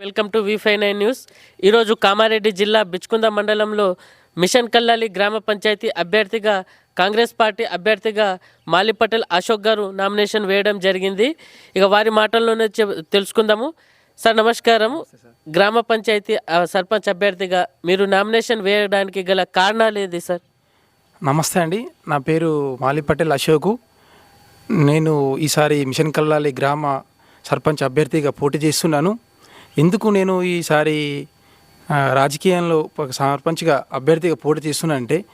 Welcome to V five nine news. ఈరోజు కామారెడ్డి జిల్లా బిచ్కుంద మండలంలో మిషన్ కల్లాలి గ్రామ పంచాయతీ అభ్యర్థిగా కాంగ్రెస్ పార్టీ అభ్యర్థిగా మాలి పటేల్ అశోక్ గారు నామినేషన్ వేయడం జరిగింది. ఇక వారి మాటల్లోనే చె- తెలుసుకుందాము. సార్ నమస్కారం గ్రామ పంచాయతీ సర్పంచ్ అభ్యర్థిగా మీరు నామినేషన్ వేయడానికి గల కారణాలు ఏది సార్? నమస్తే అండి. నా పేరు మాలి పటేల్ అశోకు. నేను ఈసారి మిషన్ కల్లాలి గ్రామ సర్పంచ్ అభ్యర్థిగా పోటీ చేస్తున్నాను. ఎందుకు నేను ఈసారి రాజకీయంలో ఒక సర్పంచ్గా అభ్యర్థిగా పోటీ తీస్తున్నానంటే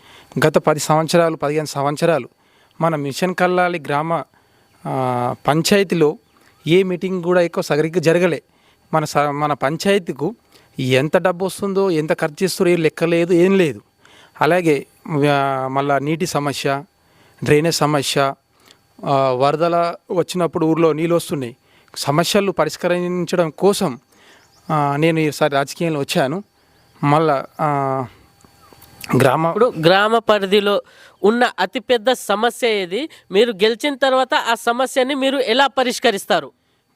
గత పది సంవత్సరాలు పదిహేను సంవత్సరాలు మన మిషన్ కల్లాలి గ్రామ పంచాయతీలో ఏ మీటింగ్ కూడా ఎక్కువ సరిగ్గా జరగలే. మన స మన పంచాయతీకు ఎంత డబ్బు వస్తుందో ఎంత ఖర్చు ఇస్తుందో ఏం లెక్క లేదు ఏం లేదు. అలాగే మళ్ళా నీటి సమస్య డ్రైనేజ్ సమస్య వరదల వచ్చినప్పుడు ఊర్లో నీళ్ళు వస్తున్నాయి. సమస్యలు పరిష్కరించడం కోసం నేను ఈసారి రాజకీయంలో వచ్చాను. మళ్ళా గ్రామ ఇప్పుడు గ్రామ పరిధిలో ఉన్న అతిపెద్ద సమస్య ఏది? మీరు గెలిచిన తర్వాత ఆ సమస్యని మీరు ఎలా పరిష్కరిస్తారు?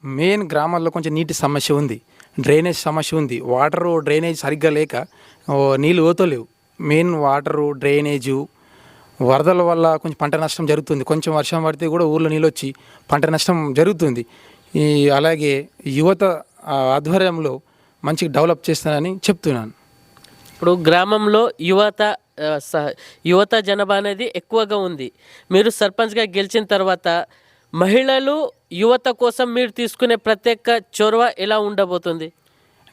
మెయిన్ గ్రామాల్లో కొంచెం నీటి సమస్య ఉంది. డ్రైనేజ్ సమస్య ఉంది. వాటరు డ్రైనేజ్ సరిగ్గా లేక నీళ్ళు ఓతలేవు. మెయిన్ వాటరు డ్రైనేజు వరదల వల్ల కొంచెం పంట నష్టం జరుగుతుంది. కొంచెం వర్షం పడితే కూడా ఊర్లో నీళ్ళు వచ్చి పంట నష్టం జరుగుతుంది. ఈ అలాగే యువత ఆధ్వర్యంలో మంచిగా డెవలప్ చేస్తానని చెప్తున్నాను. ఇప్పుడు గ్రామంలో యువత యువత జనాభా అనేది ఎక్కువగా ఉంది. మీరు సర్పంచ్గా గెలిచిన తర్వాత మహిళలు యువత కోసం మీరు తీసుకునే ప్రత్యేక చొరవ ఎలా ఉండబోతుంది?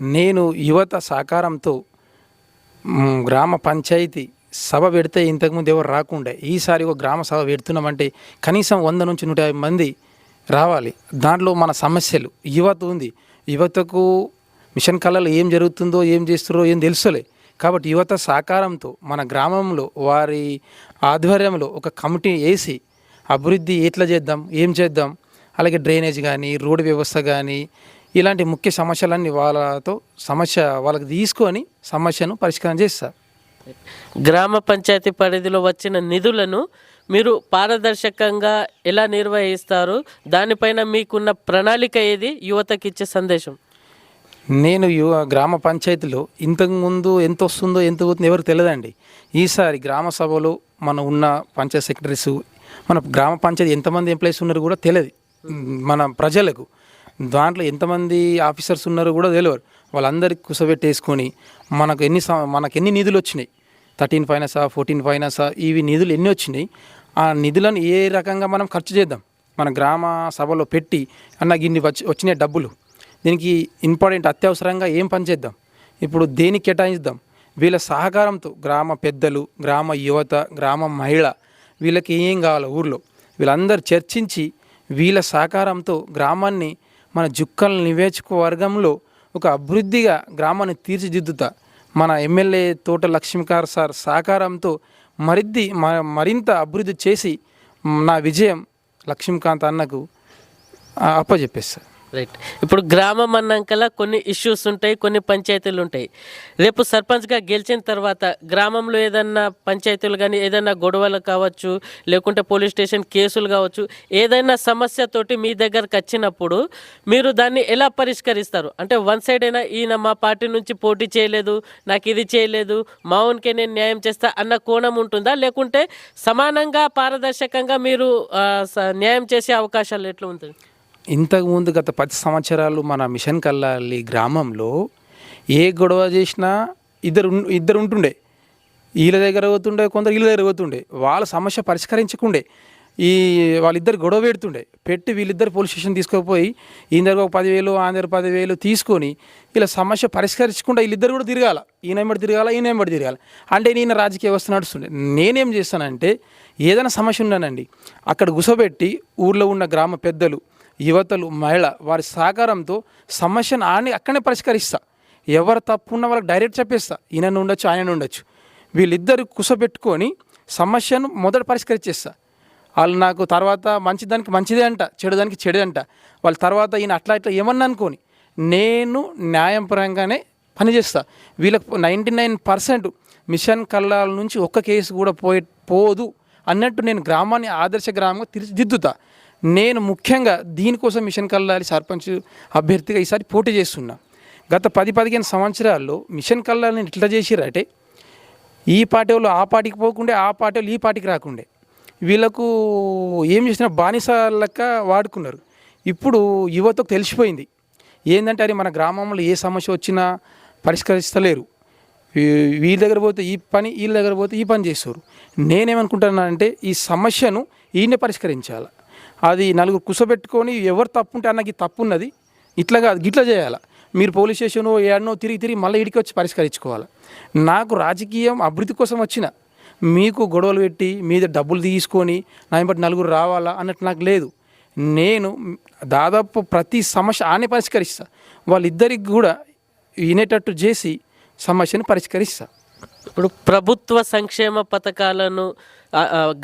నేను యువత సహకారంతో గ్రామ పంచాయతీ సభ పెడితే ఇంతకుముందు ఎవరు రాకుండే. ఈసారి ఒక గ్రామ సభ పెడుతున్నామంటే కనీసం వంద నుంచి నూట యాభై మంది రావాలి. దాంట్లో మన సమస్యలు యువత ఉంది. యువతకు మిషన్ కళలు ఏం జరుగుతుందో ఏం చేస్తారో ఏం తెలుస్తలే. కాబట్టి యువత సహకారంతో మన గ్రామంలో వారి ఆధ్వర్యంలో ఒక కమిటీ వేసి అభివృద్ధి ఎట్లా చేద్దాం ఏం చేద్దాం అలాగే డ్రైనేజ్ కానీ రోడ్డు వ్యవస్థ కానీ ఇలాంటి ముఖ్య సమస్యలన్నీ వాళ్ళతో సమస్య వాళ్ళకి తీసుకొని సమస్యను పరిష్కారం చేస్తారు. గ్రామ పంచాయతీ పరిధిలో వచ్చిన నిధులను మీరు పారదర్శకంగా ఎలా నిర్వహిస్తారు? దానిపైన మీకున్న ప్రణాళిక ఏది? యువతకి ఇచ్చే సందేశం. నేను యువ గ్రామ పంచాయతీలో ఇంతకుముందు ఎంత వస్తుందో ఎంత పోతుందో ఎవరు తెలియదండి ఈసారి గ్రామ సభలో మన ఉన్న పంచాయత్ సెక్రటరీస్ మన గ్రామ పంచాయతీ ఎంతమంది ఎంప్లాయీస్ ఉన్నారు కూడా తెలియదు మన ప్రజలకు. దాంట్లో ఎంతమంది ఆఫీసర్స్ ఉన్నారో కూడా తెలియరు వాళ్ళందరికీ కుసబెట్టేసుకొని మనకు ఎన్ని మనకు ఎన్ని నిధులు వచ్చినాయి? థర్టీన్ ఫైనాన్సా ఫోర్టీన్ ఫైనాన్సా ఇవి నిధులు ఎన్ని వచ్చినాయి? ఆ నిధులను ఏ రకంగా మనం ఖర్చు చేద్దాం? మన గ్రామ సభలో పెట్టి అన్న ఇన్ని వచ్చి వచ్చినాయి డబ్బులు. దీనికి ఇంపార్టెంట్ అత్యవసరంగా ఏం పని చేద్దాం? ఇప్పుడు దేనికి కేటాయిద్దాం? వీళ్ళ సహకారంతో గ్రామ పెద్దలు గ్రామ యువత గ్రామ మహిళ వీళ్ళకి ఏం కావాలో ఊర్లో. వీళ్ళందరూ చర్చించి వీళ్ళ సహకారంతో గ్రామాన్ని మన జుక్కల వర్గంలో ఒక అభివృద్ధిగా గ్రామాన్ని తీర్చిదిద్దుతా. మన ఎమ్మెల్యే తోట లక్ష్మీకార్ సార్ సహకారంతో మరిద్ది మ- మరింత అభివృద్ధి చేసి నా విజయం లక్ష్మీకాంత్ అన్నకు ఆ, అప్పచెప్పేస్తాను రైట్ ఇప్పుడు గ్రామం అన్నాకలా కొన్ని ఇష్యూస్ ఉంటాయి కొన్ని పంచాయతీలు ఉంటాయి. రేపు సర్పంచ్గా గెలిచిన తర్వాత గ్రామంలో ఏదన్నా పంచాయతీలు కానీ ఏదైనా గొడవలు కావచ్చు లేకుంటే పోలీస్ స్టేషన్ కేసులు కావచ్చు ఏదైనా సమస్యతోటి మీ దగ్గరకు వచ్చినప్పుడు మీరు దాన్ని ఎలా పరిష్కరిస్తారు? అంటే వన్ సైడ్ అయినా ఈయన మా పార్టీ నుంచి పోటీ చేయలేదు నాకు ఇది చేయలేదు మా నేను న్యాయం చేస్తా అన్న కోణం ఉంటుందా? లేకుంటే సమానంగా పారదర్శకంగా మీరు న్యాయం చేసే అవకాశాలు ఎట్లా ఉంటుంది ఇంతకుముందు గత పది సంవత్సరాలు మన మిషన్ కల్లాలి గ్రామంలో ఏ గొడవ చేసినా ఇద్దరు ఇద్దరు ఉంటుండే. వీళ్ళ దగ్గర పోతుండే కొందరు వీళ్ళ దగ్గర పోతుండే. వాళ్ళ సమస్య పరిష్కరించకుండే. ఈ వాళ్ళిద్దరు గొడవ పెడుతుండే. పెట్టి వీళ్ళిద్దరు పోలీస్ స్టేషన్ తీసుకుపోయి ఈయన దగ్గర ఒక పదివేలు ఆంధ్ర పదివేలు తీసుకొని ఇలా సమస్య పరిష్కరించకుండా వీళ్ళిద్దరు కూడా తిరగాల. ఈయన ఎంబడి తిరగాల ఈయన ఎంబడి తిరగాల. అంటే నేను రాజకీయ వ్యవస్థ నడుస్తుండే. నేనేం చేస్తానంటే ఏదైనా సమస్య ఉన్నానండి అక్కడ గుసబెట్టి ఊర్లో ఉన్న గ్రామ పెద్దలు యువతలు మహిళ వారి సహకారంతో సమస్యను ఆని అక్కడే పరిష్కరిస్తా. ఎవరు తప్పు ఉన్న వాళ్ళకి డైరెక్ట్ చెప్పేస్తా. ఈయన ఉండొచ్చు ఆయన ఉండొచ్చు వీళ్ళిద్దరు కుసపెట్టుకొని సమస్యను మొదట పరిష్కరించేస్తా వాళ్ళు నాకు తర్వాత మంచిదానికి మంచిదే అంట చెడుదానికి చెడే అంట. వాళ్ళ తర్వాత ఈయన అట్లా ఇట్లా ఏమన్నా అనుకోని నేను న్యాయపరంగానే పనిచేస్తా. వీళ్ళకి నైంటీ నైన్ పర్సెంట్ మిషన్ కళ్ళాల నుంచి ఒక్క కేసు కూడా పోయే పోదు అన్నట్టు నేను గ్రామాన్ని ఆదర్శ గ్రామంగా తీర్చిదిద్దుతా. నేను ముఖ్యంగా దీనికోసం మిషన్ కల్లాలి సర్పంచ్ అభ్యర్థిగా ఈసారి పోటీ చేస్తున్నా. గత పది పదిహేను సంవత్సరాల్లో మిషన్ కళ్ళని ఇట్లా చేసిరంటే ఈ పార్టీ వాళ్ళు ఆ పార్టీకి పోకుండే ఆ పార్టీ వాళ్ళు ఈ పార్టీకి రాకుండే. వీళ్ళకు ఏం చేసినా బానిస లెక్క వాడుకున్నారు. ఇప్పుడు యువతకు తెలిసిపోయింది. ఏంటంటే అది మన గ్రామంలో ఏ సమస్య వచ్చినా పరిష్కరిస్తలేరు. వీళ్ళ దగ్గర పోతే ఈ పని వీళ్ళ దగ్గర పోతే ఈ పని చేస్తారు నేనేమనుకుంటున్నానంటే ఈ సమస్యను ఈయనే పరిష్కరించాలి. అది నలుగురు కుసబెట్టుకొని ఎవరు తప్పు ఉంటే అన్నకి తప్పు ఉన్నది ఇట్లా కాదు గిట్లా చేయాలి. మీరు పోలీస్ స్టేషన్ ఏడనో తిరిగి తిరిగి మళ్ళీ ఇడికి వచ్చి పరిష్కరించుకోవాలి. నాకు రాజకీయం అభివృద్ధి కోసం వచ్చిన. మీకు గొడవలు పెట్టి మీద డబ్బులు తీసుకొని నా బట్టి నలుగురు రావాలా అన్నట్టు నాకు లేదు. నేను దాదాపు ప్రతి సమస్య ఆనే పరిష్కరిస్తా. వాళ్ళిద్దరికి కూడా వినేటట్టు చేసి సమస్యను పరిష్కరిస్తా. ఇప్పుడు ప్రభుత్వ సంక్షేమ పథకాలను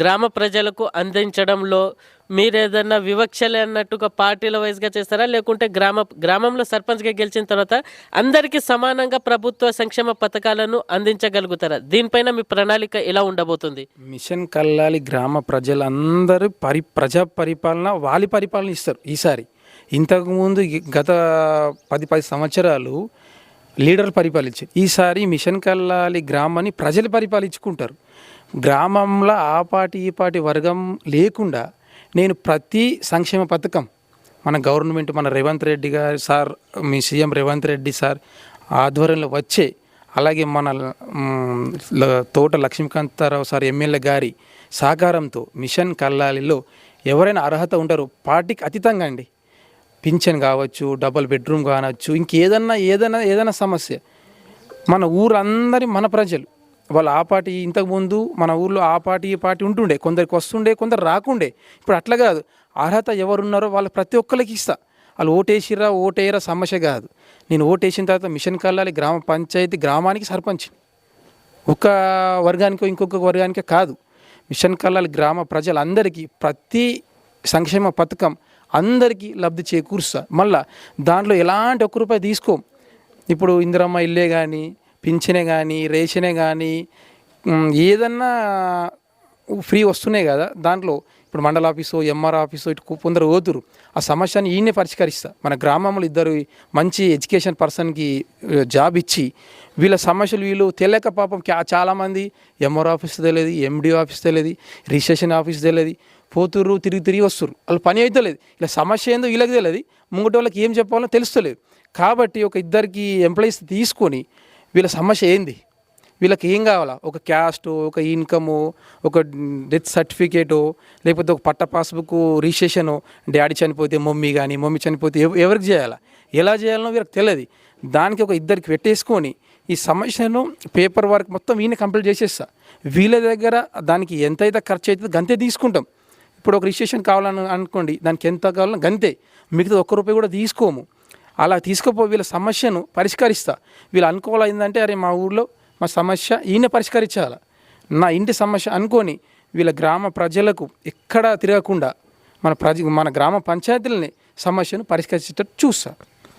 గ్రామ ప్రజలకు అందించడంలో మీరు ఏదన్నా వివక్షలే అన్నట్టుగా పార్టీల వైజ్గా చేస్తారా? లేకుంటే గ్రామ గ్రామంలో సర్పంచ్గా గెలిచిన తర్వాత అందరికీ సమానంగా ప్రభుత్వ సంక్షేమ పథకాలను అందించగలుగుతారా? దీనిపైన మీ ప్రణాళిక ఎలా ఉండబోతుంది? మిషన్ కల్లాలి గ్రామ ప్రజలందరూ పరి ప్రజా పరిపాలన వాలి పరిపాలన ఇస్తారు ఈసారి. ఇంతకుముందు గత పది పది సంవత్సరాలు లీడర్ పరిపాలించారు ఈసారి మిషన్ కల్లాలి గ్రామాన్ని ప్రజలు పరిపాలించుకుంటారు. గ్రామంలో ఆ పాటి ఈ పాటి వర్గం లేకుండా నేను ప్రతి సంక్షేమ పథకం మన గవర్నమెంట్ మన రేవంత్ రెడ్డి గారు సార్ మీ సీఎం రేవంత్ రెడ్డి సార్ ఆధ్వర్యంలో వచ్చే అలాగే మన తోట లక్ష్మీకాంతారావు సార్ ఎమ్మెల్యే గారి సహకారంతో మిషన్ కల్లాలిలో ఎవరైనా అర్హత ఉంటారో పార్టీకి అతీతంగా అండి. పింఛన్ కావచ్చు డబుల్ బెడ్రూమ్ కావచ్చు ఇంకేదన్నా ఏదైనా ఏదైనా సమస్య. మన ఊరందరి మన ప్రజలు వాళ్ళు ఆ పార్టీ ఇంతకుముందు మన ఊర్లో ఆ పార్టీ ఈ పార్టీ ఉంటుండే. కొందరికి వస్తుండే కొందరు రాకుండే. ఇప్పుడు అట్లా కాదు. అర్హత ఎవరున్నారో వాళ్ళు ప్రతి ఒక్కరికి ఇస్తా. వాళ్ళు ఓటేసిరా ఓటేయరా సమస్య కాదు. నేను ఓటేసిన తర్వాత మిషన్ కల్లాలి గ్రామ పంచాయతీ గ్రామానికి సర్పంచ్. ఒక వర్గానికో ఇంకొక వర్గానికో కాదు. మిషన్ కల్లాలి గ్రామ ప్రజలందరికీ ప్రతి సంక్షేమ పథకం అందరికీ లబ్ధి చేకూరుస్తా. మళ్ళా దాంట్లో ఎలాంటి ఒక్క రూపాయి తీసుకో. ఇప్పుడు ఇందిరమ్మ ఇల్లే కానీ పింఛనే కానీ రేషనే కానీ ఏదన్నా ఫ్రీ వస్తున్నాయి కదా దాంట్లో. ఇప్పుడు మండల ఆఫీసు ఎంఆర్ ఆఫీసు ఇటు కొందరు పోతురు ఆ సమస్యని ఈయనే పరిష్కరిస్తా. మన గ్రామంలో ఇద్దరు మంచి ఎడ్యుకేషన్ పర్సన్కి జాబ్ ఇచ్చి వీళ్ళ సమస్యలు వీళ్ళు తెలియక పాపం చాలామంది ఎంఆర్ ఆఫీస్ తెలియదు ఎండి ఆఫీస్ తెలియదు రిజిస్ట్రేషన్ ఆఫీస్ తెలియదు. పోతుర్రు తిరిగి తిరిగి వస్తుర్రు. వాళ్ళు పని అయితే లేదు. ఇలా సమస్య ఏందో వీళ్ళకి తెలియదు. ముంగటి వాళ్ళకి ఏం చెప్పాలో తెలుస్తలేదు. కాబట్టి ఒక ఇద్దరికి ఎంప్లాయీస్ తీసుకొని వీళ్ళ సమస్య ఏంది? వీళ్ళకి ఏం కావాలా? ఒక క్యాస్ట్ ఒక ఇన్కము ఒక డెత్ సర్టిఫికేటు లేకపోతే ఒక పట్ట పాస్బుక్ రిజిస్ట్రేషను. డాడీ చనిపోతే మమ్మీ కానీ మమ్మీ చనిపోతే ఎవరికి చేయాలా? ఎలా చేయాలనో వీళ్ళకి తెలియదు. దానికి ఒక ఇద్దరికి పెట్టేసుకొని ఈ సమస్యను పేపర్ వర్క్ మొత్తం ఈయన కంప్లీట్ చేసేస్తా. వీళ్ళ దగ్గర దానికి ఎంతైతే ఖర్చు అవుతుందో గంతే తీసుకుంటాం. ఇప్పుడు ఒక రిజిస్ట్రేషన్ కావాలని అనుకోండి దానికి ఎంత కావాలో గంతే. మిగతా ఒక్క రూపాయి కూడా తీసుకోము. అలా తీసుకుపో వీళ్ళ సమస్యను పరిష్కరిస్తా. వీళ్ళు అనుకోవాలైందంటే అరే మా ఊళ్ళో మా సమస్య ఈయన పరిష్కరించాలి? నా ఇంటి సమస్య అనుకొని వీళ్ళ గ్రామ ప్రజలకు ఎక్కడా తిరగకుండా మన ప్రజ మన గ్రామ పంచాయతీలని సమస్యను పరిష్కరించేటట్టు చూస్తా.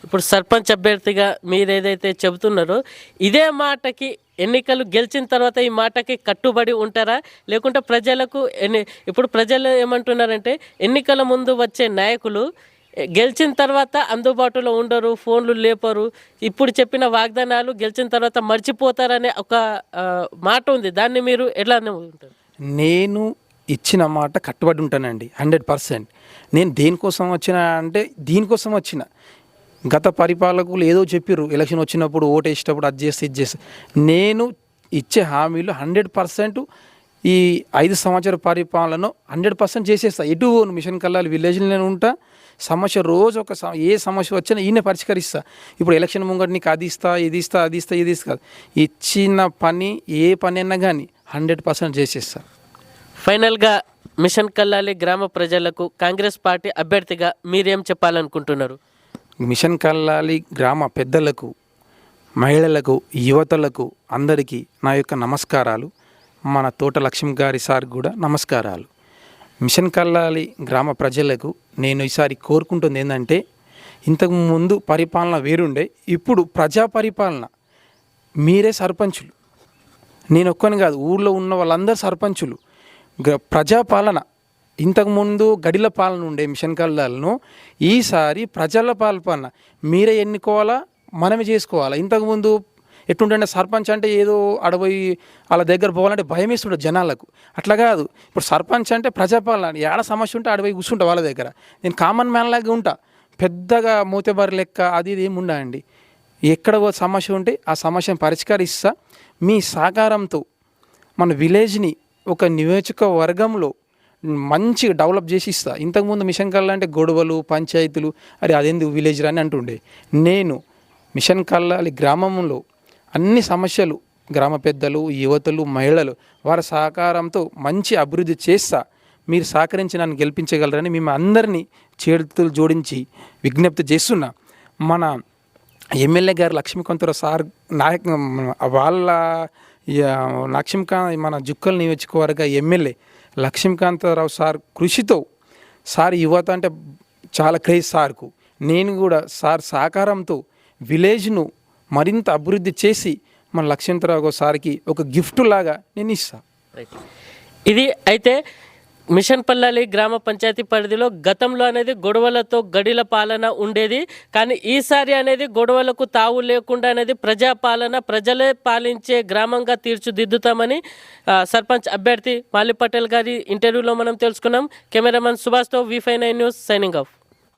ఇప్పుడు సర్పంచ్ అభ్యర్థిగా మీరు ఏదైతే చెబుతున్నారో ఇదే మాటకి ఎన్నికలు గెలిచిన తర్వాత ఈ మాటకి కట్టుబడి ఉంటారా? లేకుంటే ప్రజలకు ఎన్ని ఇప్పుడు ప్రజలు ఏమంటున్నారంటే ఎన్నికల ముందు వచ్చే నాయకులు గెలిచిన తర్వాత అందుబాటులో ఉండరు ఫోన్లు లేపరు. ఇప్పుడు చెప్పిన వాగ్దానాలు గెలిచిన తర్వాత మర్చిపోతారనే ఒక మాట ఉంది. దాన్ని మీరు ఎలా ఉంటారు నేను ఇచ్చిన మాట కట్టుబడి ఉంటానండి హండ్రెడ్ పర్సెంట్. నేను దేనికోసం వచ్చిన అంటే దీనికోసం వచ్చిన. గత పరిపాలకులు ఏదో చెప్పారు ఎలక్షన్ వచ్చినప్పుడు ఓటు వేసేటప్పుడు అది చేస్తే ఇది చేస్తే. నేను ఇచ్చే హామీలు హండ్రెడ్ పర్సెంట్ ఈ ఐదు సంవత్సర పరిపాలన హండ్రెడ్ పర్సెంట్ చేసేస్తా. ఎటు పోను మిషన్ కల్లాలి విలేజ్లో నేను ఉంటా. సమస్య రోజు ఒక సమ- ఏ సమస్య వచ్చినా ఈయన పరిష్కరిస్తా. ఇప్పుడు ఎలక్షన్ ముంగట నీకు అది ఇస్తా ఇది ఇస్తా అది ఇస్తా ఇది ఇస్తా కాదు. ఇచ్చిన పని ఏ పని అయినా కానీ హండ్రెడ్ పర్సెంట్ చేసేస్తా. ఫైనల్గా మిషన్ కల్లాలి గ్రామ ప్రజలకు కాంగ్రెస్ పార్టీ అభ్యర్థిగా మీరేం చెప్పాలనుకుంటున్నారు? మిషన్ కల్లాలి గ్రామ పెద్దలకు మహిళలకు యువతలకు అందరికీ నా యొక్క నమస్కారాలు. మన తోట లక్ష్మి గారి సార్ కూడా నమస్కారాలు. మిషన్ కల్లాలి గ్రామ ప్రజలకు నేను ఈసారి కోరుకుంటుంది ఏంటంటే ఇంతకు ముందు పరిపాలన వేరుండే ఇప్పుడు ప్రజా పరిపాలన. మీరే సర్పంచులు. నేను ఒక్కని కాదు ఊళ్ళో ఉన్న వాళ్ళందరూ సర్పంచులు. గ- ప్రజాపాలన. ఇంతకుముందు గడిల పాలన ఉండే మిషన్ కళ్ళను ఈసారి ప్రజల పాలన మీరే ఎన్నుకోవాలా? మనమే చేసుకోవాలా? ఇంతకుముందు ఎట్టుంటే సర్పంచ్ అంటే ఏదో అడవి వాళ్ళ దగ్గర పోవాలంటే భయం వేస్తుండే జనాలకు. అట్లా కాదు. ఇప్పుడు సర్పంచ్ అంటే ప్రజాపాలన ఏడ సమస్య ఉంటే అడవి కూర్చుంటా వాళ్ళ దగ్గర. నేను కామన్ మ్యాన్ లాగా ఉంటా. పెద్దగా మూతబారి లెక్క అది ఇది ఏమి ఉండండి ఎక్కడ సమస్య ఉంటే ఆ సమస్యను పరిష్కరిస్తా. మీ సహకారంతో మన విలేజ్ని ఒక నియోజకవర్గంలో మంచిగా డెవలప్ చేసి ఇస్తా. ఇంతకుముందు మిషన్ కల్లా అంటే గొడవలు పంచాయతీలు అరే అదేంది విలేజ్ అని అంటుండే. నేను మిషన్ కల్లాలి గ్రామంలో అన్ని సమస్యలు గ్రామ పెద్దలు యువతలు మహిళలు వారి సహకారంతో మంచి అభివృద్ధి చేస్తా. మీరు సహకరించి నన్ను గెలిపించగలరని మేము అందరినీ చేతులు జోడించి విజ్ఞప్తి చేస్తున్నా. మన ఎమ్మెల్యే గారు లక్ష్మీకాంతరావు సార్ నాయక వాళ్ళ యా, లక్ష్మీకాంత్ మన జుక్కల్ నియోజకవర్గ ఎమ్మెల్యే లక్ష్మీకాంతరావు సార్ కృషితో సార్ యువత అంటే చాలా క్రేజ్ సార్కు. నేను కూడా సార్ సహకారంతో విలేజ్ను మరింత అభివృద్ధి చేసి మన లక్ష్మీంతరావు సార్కి ఒక గిఫ్ట్ లాగా నేను ఇస్తాను ఇది అయితే మిషన్ పల్లాలి గ్రామ పంచాయతీ పరిధిలో గతంలో అనేది గొడవలతో గడిల పాలన ఉండేది. కానీ ఈసారి అనేది గొడవలకు తావు లేకుండా అనేది ప్రజాపాలన ప్రజలే పాలించే గ్రామంగా తీర్చిదిద్దుతామని సర్పంచ్ అభ్యర్థి మాలి పటేల్ గారి ఇంటర్వ్యూలో మనం తెలుసుకున్నాం. Cameraman సుభాష్తో V five nine news signing off.